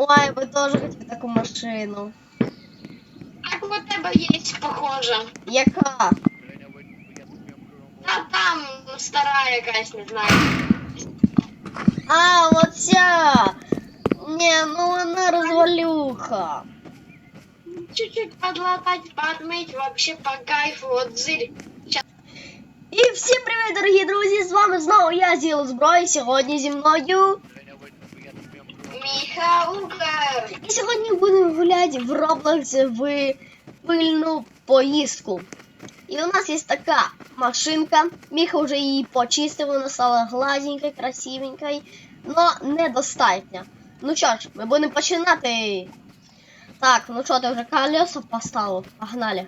Ой, ви теж хочете таку машину. Так у тебе є, похоже. Яка? Та там стара якась, не знаю. А, оця! Не, ну вона розвалюха. Чуть-чуть подлатать, подмыть, вообще по кайфу, вот зырь. І всім привіт, дорогі друзі! З вами знову я Зіл Зброї. Сьогодні зі мною. І сьогодні будемо гуляти в Roblox в пильну поїздку. І у нас є така машинка. Міха вже її почистив, вона стала гладенькою, красивенькою, але недостатньо. Ну що ж, ми будемо починати. Так, ну що, ти вже колеса поставив? Погнали.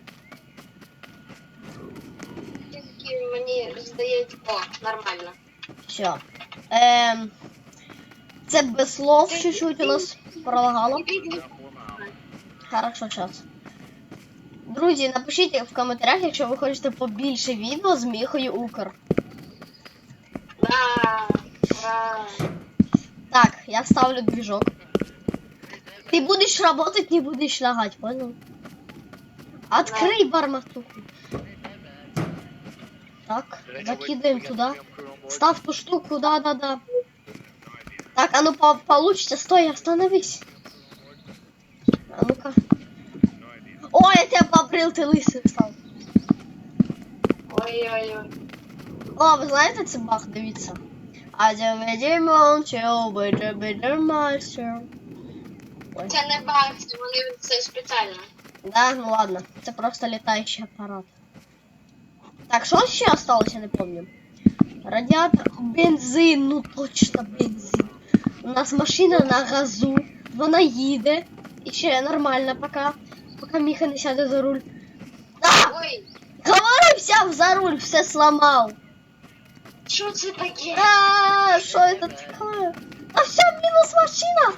Мені здається, о, нормально. Все. Ем, це без слов чуть-чуть у нас пролагало. Хорошо, сейчас. Друзі, напишіть в коментарях, якщо ви хочете побільше відео з Міхою Укр. Да, да. Так, я ставлю движок. Ты будешь работать, не будешь лагать, понял? Открой барматуху. Так, закидываем туда. Ставь ту штуку, да-да-да. Так, а ну по получится. Стой, остановись. А ну-ка. Ой, я тебя побрил, ты лысый стал. Ой-ой-ой. О, ви знаєте це бах, дивіться. А заведи молчу, биджи биджи мастер. Ой. Це не баг, це вони це спеціально. Да, ну ладно, це просто літаючий апарат. Так, що ще осталось, я не помню. Радіатор, бензин, ну точно бензин. У нас машина на газу, вона їде. І ще нормально поки, поки Міха не сяде за руль. А! Ой, Говори, взяв за руль, все сломав. що це таке? А, что это такое? А все, мінус машина!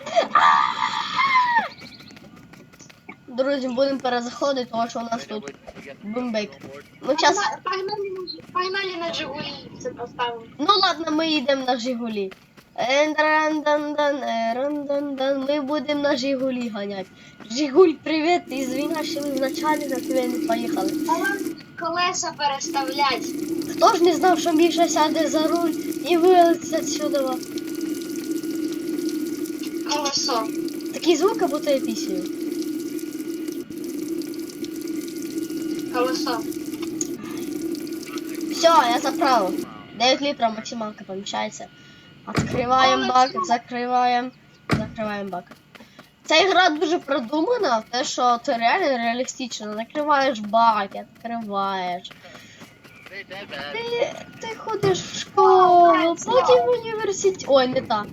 Друзі, будемо перезаходити, тому що у нас тут бумбейк. Ми зараз... Погнали, на- погнали на Жигулі, це поставимо. Ну ладно, ми йдемо на Жигулі. Ми будемо на Жигулі ганяти. Жигуль, привіт, извиняй, що ми вначалі на тебе не поїхали. Колеса переставлять. Хто ж не знав, що Міша сяде за руль і вилетить отсюда? Колесо. Такий звук, як будто я пісію. Колесо. Все, я заправил. 9 литров максималка помещается. Открываем бак, закриваем, закриваємо бак. Ця ігра дуже продумана, те, що це реально реалістично. Накриваєш бак, відкриваєш. Ти, ти ходиш в школу, потім в університет. Ой, не та.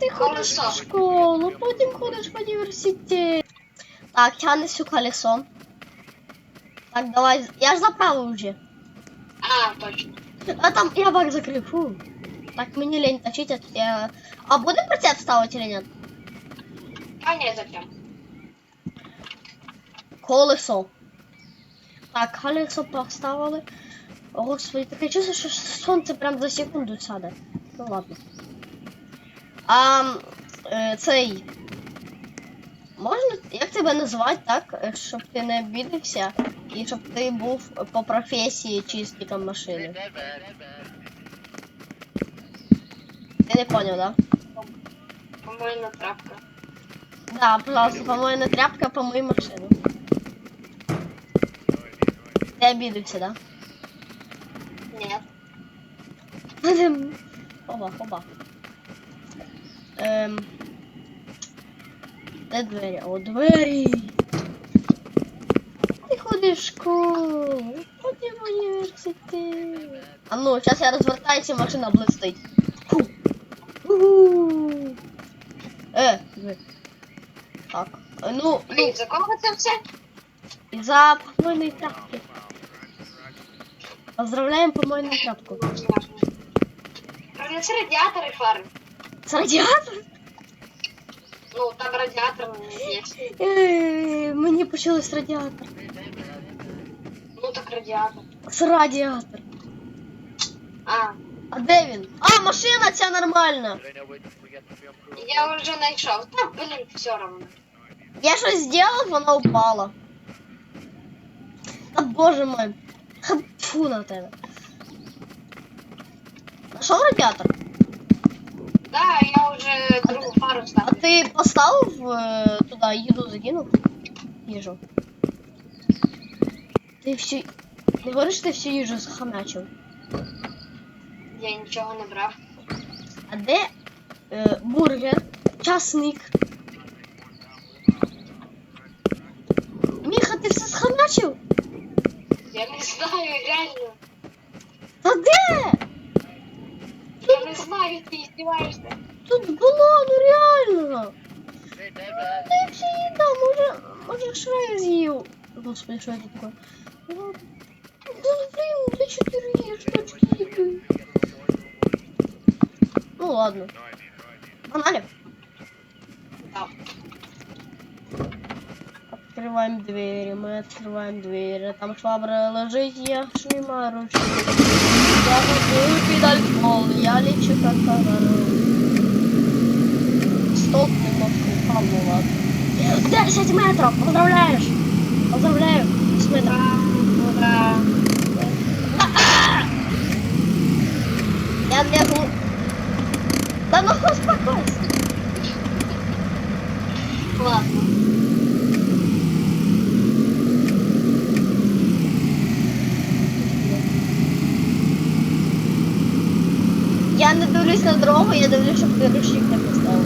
Ти ходиш в школу, потім ходиш в університет. Так, я несу колесо. Так, давай. Я ж заправив вже. А, точно. А там я бак закрив. Фу. Так, мені лень точить, я... А буде прицеп ставити чи ні? А ні, зачем? Колесо. Так, колесо поставили. О, Господи, таке чувство, що сонце прям за секунду сяде. Ну ладно. А е, цей. Можна, як тебе назвати так, щоб ти не обідався і щоб ти був по професії чистником машини? Ти не поняв, да? По-моєму, трапка. Да, пожалуйста, помой на тряпка, помой машину. Ты обидывся, да? Ні. Оба, оба. Ем... Де двері? О, двері! Ти в школу, потім в університет. А ну, зараз я розвертаюся, машина блистить. Е. Так. е, Ну, ну, за кого це все? за помойної тряпки. Поздравляем помойную тряпку. Принеси радіатор і фари. С радіатор? Ну, там радіатор є. Е, Мені почалось радіатор. Ну так радіатор. З радіатор. А, А де він? А, машина ця нормальна. я тобі обру. Я вже знайшов. Та, блін, все равно. Я щось зробив, вона упала. Та боже мой. Ха, Фу на тебе. Нашов радіатор? Да, я вже другу пару А ставлю. ти поставив е, туди їду закинув? Їжу. Ти всю. Не говориш, ти всю їжу захамячив. Я нічого не брав. А де е, бургер, часник? Міха, ти все схамячив? Я не знаю, реально. Та де? Я не знаю, ти издеваешься. Тут було, ну реально. Та я все їда, може, може шрай з'їв. Господи, що це таке? Чотири є штучки. Ну ладно. Погнали. Да. Открываем двери, мы открываем двери. Там швабра лежит, я снимаю ручки. Я могу педаль пол, я лечу как комаров. Стоп, немножко упал, ну ладно. 10 метров, поздравляешь! Поздравляю, 10 метров. Да, Я бегу. Да ну успокойся. Ладно. Я не дивлюсь на дорогу, я дивлюсь, щоб ти ручник не поставив.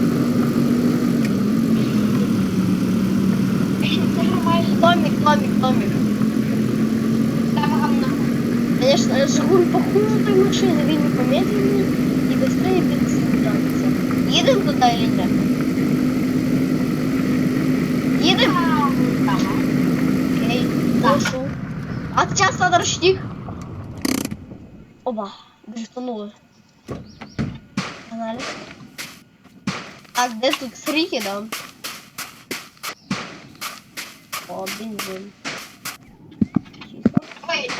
Це нормально. Томик, Томик, Томик. Там говно. Конечно, Жигуль похуже той машины, він не помедленнее и быстрее перестраивается. Едем туда или нет? Едем? Там, там. Окей, прошу. А сейчас надо ручник. Оба, дрифтанули. Погнали. А де тут сріки, да? О, бензин.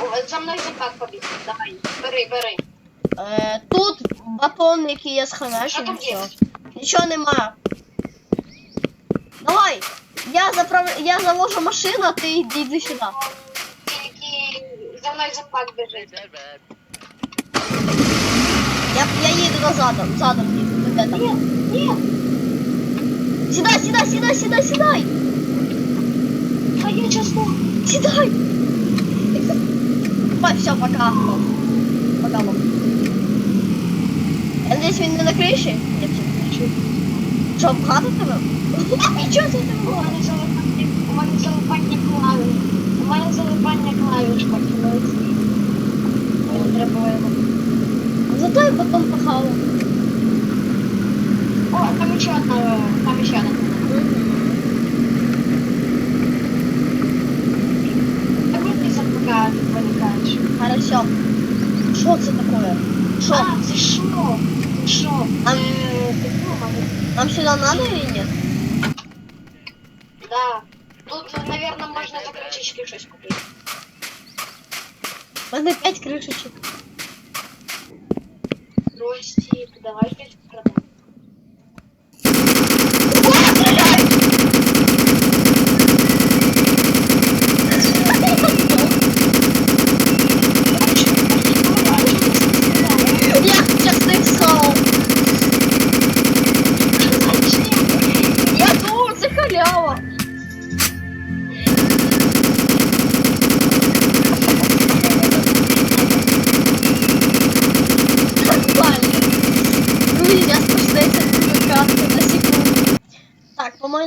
Ой, за мною запак побіг. Давай, бери, бери. Е, тут батон, який я сханачив, там все. Нічого нема. Давай! Я заправ... я завожу машину, а ти йди, йди сюди. Тільки за мною запак біжить. Я, я їду назад, задом їду. Де там? Ні, ні, Сідай, сідай, сідай, сідай, сідай! твоя часто. Сідай! Ой, все, пока. Пока, мам. Я надеюсь, він не на криші? Я все кричу. Що, пхати тебе? Нічого це У не мене залипання, у мене залипання клавіш. У мене залипання клавіш почалось. Мені треба його. Зато я потом пахала. О, там ще одна, там ще одна. Так от ти запугаєш, виникаєш. Хорошо. Що це таке? Що? А, це що? Це що? А- Е, ти думав? Нам сюда надо или нет? Да. Тут, наверное, можна за кричечки щось купити. У мене 5 кришечок. Ростик, давай щось продамо.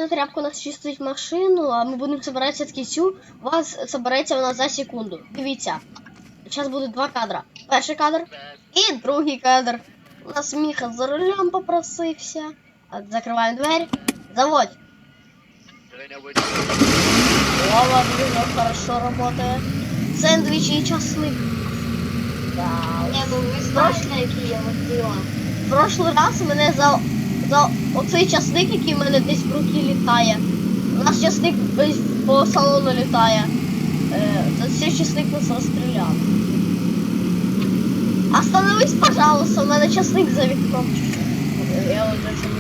Тряпку у нас чистить машину, а ми будемо збиратися кінцю. У вас збереться вона за секунду. Дивіться. Зараз буде два кадра. Перший кадр і другий кадр. У нас Міха за рулем попросився. Закриваємо двері. Заводь. Не вийде. Вова, движок хорошо работает. Сэндвичи и часник. Да. Ні, ну ви знаєте, які я водила. В прошлий раз мене за, за оцей часник, який в мене десь в руки літає. У нас часник весь по салону літає. Е, цей часник нас розстріляв. Остановись, пожалуйста, у мене часник за вікном. Я вже